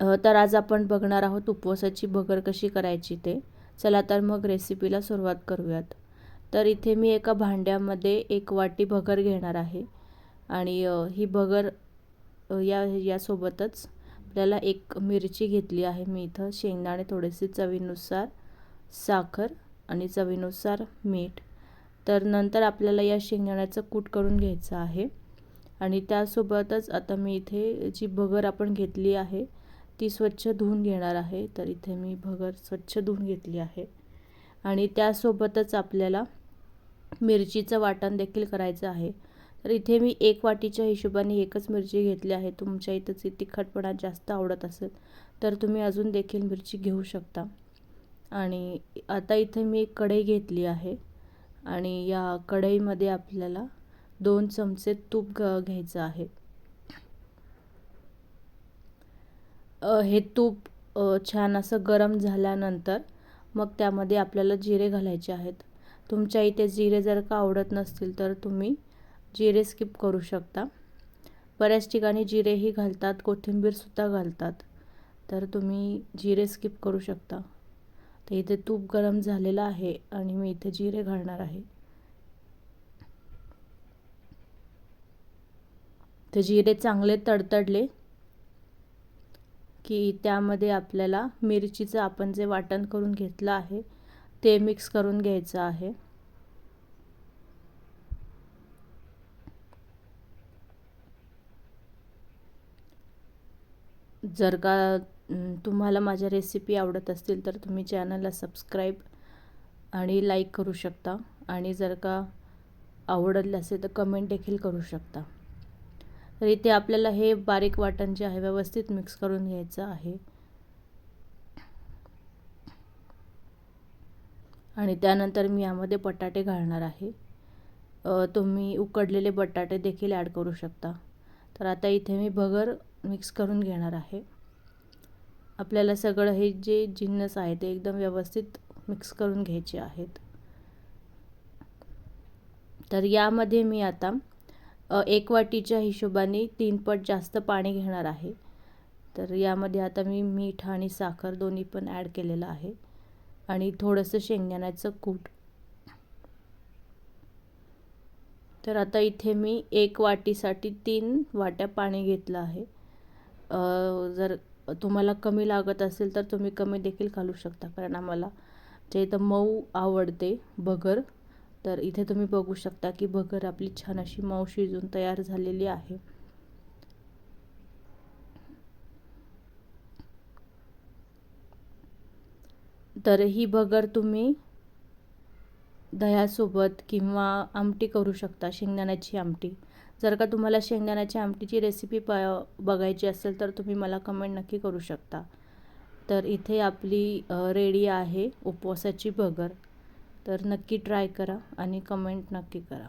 तर आज आपण बघणार आहोत उपवासाची भगर कशी करायची ते. चला तर मग रेसिपीला सुरुवात करूयात. तर इथे मी एका भांड्यामध्ये एक वाटी भगर घेणार आहे आणि ही भगर या यासोबतच आपल्याला एक मिरची घेतली आहे मी इथं. शेंगदाणे थोडेसे चवीनुसार साखर आणि चवीनुसार मीठ. तर नंतर आपल्याला या शेंगदाण्याचं कूट करून घ्यायचं आहे. आणि त्यासोबतच आता मी इथे जी भगर आपण घेतली आहे ती स्वच्छ धुवून घेणार आहे तर इथे मी भगर स्वच्छ धुवून घेतली आहे. आणि त्यासोबतच आपल्याला मिरचीचं वाटण देखील करायचं आहे. तर इथे मी एक वाटीच्या हिशोबाने एकच मिरची घेतली आहे. तुमच्या इथंच तिखटपणा जास्त आवडत असेल तर तुम्ही अजून देखील मिरची घेऊ शकता. आणि आता इथे मी एक कढई घेतली आहे. आणि या कढईमध्ये आपल्याला दोन चमचे तूप घ्यायचं आहे. हे तूप छान असं गरम झाल्यानंतर मग त्यामध्ये आपल्याला जिरे घालायचे आहेत. तुमच्या इथे जिरे जर का आवडत नसतील तर तुम्ही जिरे स्किप करू शकता. बऱ्याच ठिकाणी जिरेही घालतात कोथिंबीरसुद्धा घालतात. तर तुम्ही जिरे स्किप करू शकता. तर इथे तूप गरम झालेलं आहे आणि मी इथे जिरे घालणार आहे. तर जिरे चांगले तडतडले. की त्यामध्ये आपल्याला मिरचीचं आपण जे वाटण करून घेतलं आहे ते मिक्स करून घ्यायचं आहे. जर का तुम्हाला माझ्या रेसिपी आवडत असतील तर तुम्ही चॅनलला सबस्क्राईब आणि लाईक करू शकता. आणि जर का आवडलं असेल तर कमेंट देखील करू शकता. तर इथे आपल्याला हे बारीक वाटण जे आहे व्यवस्थित मिक्स करून घ्यायचं आहे. आणि त्यानंतर मी यामध्ये बटाटे घालणार आहे. तुम्ही उकडलेले बटाटे देखील ॲड करू शकता. तर आता इथे मी भगर मिक्स करून घेणार आहे. आपल्याला सगळं हे जे जिन्नस आहे ते एकदम व्यवस्थित मिक्स करून घ्यायचे आहेत. तर यामध्ये मी आता एक वाटीच्या हिशोबाने तीन पट जास्त पाणी घेणार आहे. तर यामध्ये आता मी मीठ आणि साखर दोन्ही पण ॲड केलेलं आहे. आणि थोडंसं शेंगदाण्याचं कूट. तर आता इथे मी एक वाटीसाठी तीन वाट्या पाणी घेतलं आहे. जर तुम्हाला कमी लागत असेल तर तुम्ही कमी देखील घालू शकता कारण आम्हाला जे इथं मऊ आवडते बगर तर इथे तुम्ही बघू शकता की बगर आपली छान अशी मऊ शिजून तयार झालेली आहे. तर ही बगर तुम्ही दह्यासोबत किंवा आमटी करू शकता शेंगदाण्याची आमटी. जर का तुम्हाला शेंगदाण्याच्या आमटीची रेसिपी प बघायची असेल तर तुम्ही मला कमेंट नक्की करू शकता. तर इथे आपली रेडी आहे उपवासाची बगर तर नक्की ट्राय करा आणि कमेंट नक्की करा.